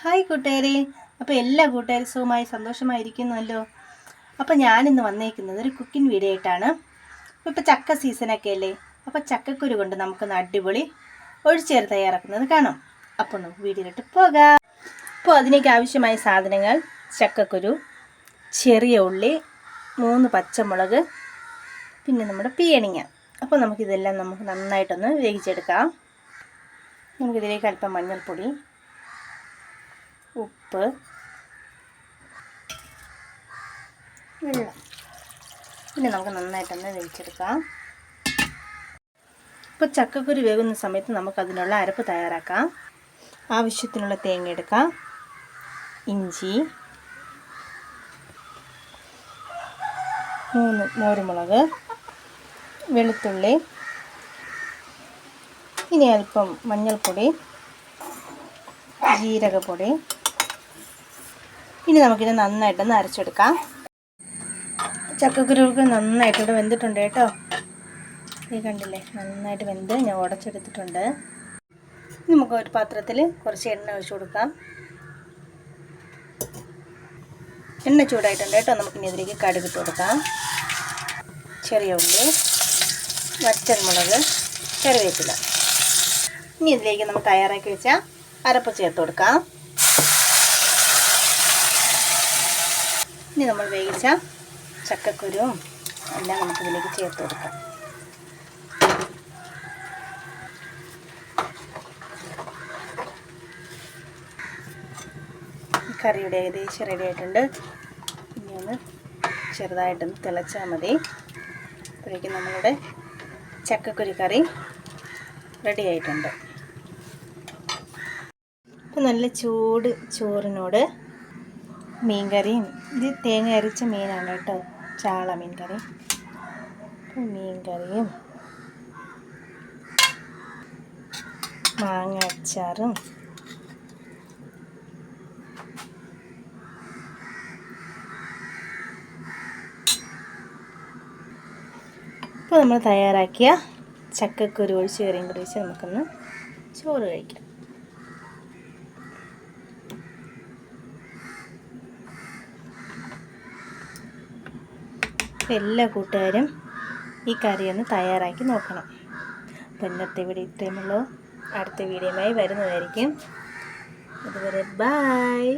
Hi കൂട്ടുകാരെ. അപ്പോൾ എല്ലാ കൂട്ടുകാരസവുമായി സുഖമായി സന്തോഷമായിരിക്കുന്നുവല്ലോ അപ്പോൾ ഞാനിന്ന് വന്നേക്കുന്നത് ഒരു കുക്കിംഗ് വീഡിയോ ആയിട്ടാണ്. ഇപ്പോൾ ചക്ക സീസണൊക്കെ അല്ലേ? അപ്പോൾ ചക്കക്കുരു കൊണ്ട് നമുക്കൊന്ന് അടിപൊളി ഒഴിച്ചേർ തയ്യാറാക്കുന്നത് കാണാം. അപ്പോൾ നമുക്ക് വീഡിയോയിലോട്ട് പോകാം. അപ്പോൾ അതിലേക്ക് ആവശ്യമായ സാധനങ്ങൾ ചക്കക്കുരു ചെറിയ ഉള്ളി മൂന്ന് പച്ചമുളക് പിന്നെ നമ്മുടെ പിയണിങ്ങ അപ്പോൾ നമുക്കിതെല്ലാം നമുക്ക് നന്നായിട്ടൊന്ന് വേവിച്ചെടുക്കാം. നമുക്കിതിലേക്ക് അല്പം മഞ്ഞൾപ്പൊടി ഉപ്പ്. വെള്ളം പിന്നെ നമുക്ക് നന്നായിട്ടൊന്ന് വേവിച്ചെടുക്കാം. ഇപ്പോൾ ചക്കക്കുരു വേകുന്ന സമയത്ത് നമുക്കതിനുള്ള അരപ്പ് തയ്യാറാക്കാം. ആവശ്യത്തിനുള്ള തേങ്ങ എടുക്കാം. ഇഞ്ചി. മൂന്ന് മോരുമുളക്. വെളുത്തുള്ളി. ഇനി അല്പം മഞ്ഞൾപ്പൊടി. ജീരകപ്പൊടി. ഇനി നമുക്കിത് നന്നായിട്ടൊന്ന് അരച്ചെടുക്കാം. ചക്കക്കുരുക്ക് നന്നായിട്ട് ഇവിടെ വെന്തിട്ടുണ്ട് കേട്ടോ. ഈ കണ്ടില്ലേ? നന്നായിട്ട് വെന്ത് ഞാൻ ഉടച്ചെടുത്തിട്ടുണ്ട്. നമുക്ക് ഒരു പാത്രത്തിൽ കുറച്ച് എണ്ണ ഒഴിച്ചു കൊടുക്കാം. എണ്ണ ചൂടായിട്ടുണ്ട് കേട്ടോ. നമുക്കിനി ഇതിലേക്ക് കടുകിട്ട് കൊടുക്കാം. ചെറിയ ഉള്ളി വറ്റൽമുളക് കറിവേപ്പില. ഇനി ഇതിലേക്ക് നമ്മൾ തയ്യാറാക്കി വെച്ച അരപ്പ് ചേർത്ത് കൊടുക്കാം. ഇനി നമ്മൾ വേവിച്ച ചക്കക്കുരുവും എല്ലാം നമുക്കിതിലേക്ക് ചേർത്ത് കൊടുക്കാം. കറിയുടെ ഏകദേശം റെഡി ആയിട്ടുണ്ട്. ഇനി ഒന്ന് ചെറുതായിട്ടൊന്ന് തിളച്ചാൽ മതി. അപ്പോഴേക്കും നമ്മളുടെ ചക്കക്കുരു കറി റെഡി ആയിട്ടുണ്ട്. നല്ല ചൂട് ചോറിനോട് മീൻകറിയും ഇത് തേങ്ങ അരച്ച മീനാണ് കേട്ടോ. ചാള മീൻ കറി അപ്പോൾ മീൻകറിയും മാങ്ങ അച്ചാറും ഇപ്പോൾ നമ്മൾ തയ്യാറാക്കിയ ചക്കക്കുരു ഒഴിച്ച് കറിയും കൂടി വെച്ച് നമുക്കൊന്ന് ചോറ് കഴിക്കാം. അപ്പോൾ എല്ലാ കൂട്ടുകാരും ഈ കറി ഒന്ന് തയ്യാറാക്കി നോക്കണം. അപ്പോൾ ഇന്നത്തെ വീഡിയോ ഇത്രയുമുള്ളൂ. അടുത്ത വീഡിയോയുമായി വരുന്നതായിരിക്കും. അതുവരെ ബായ്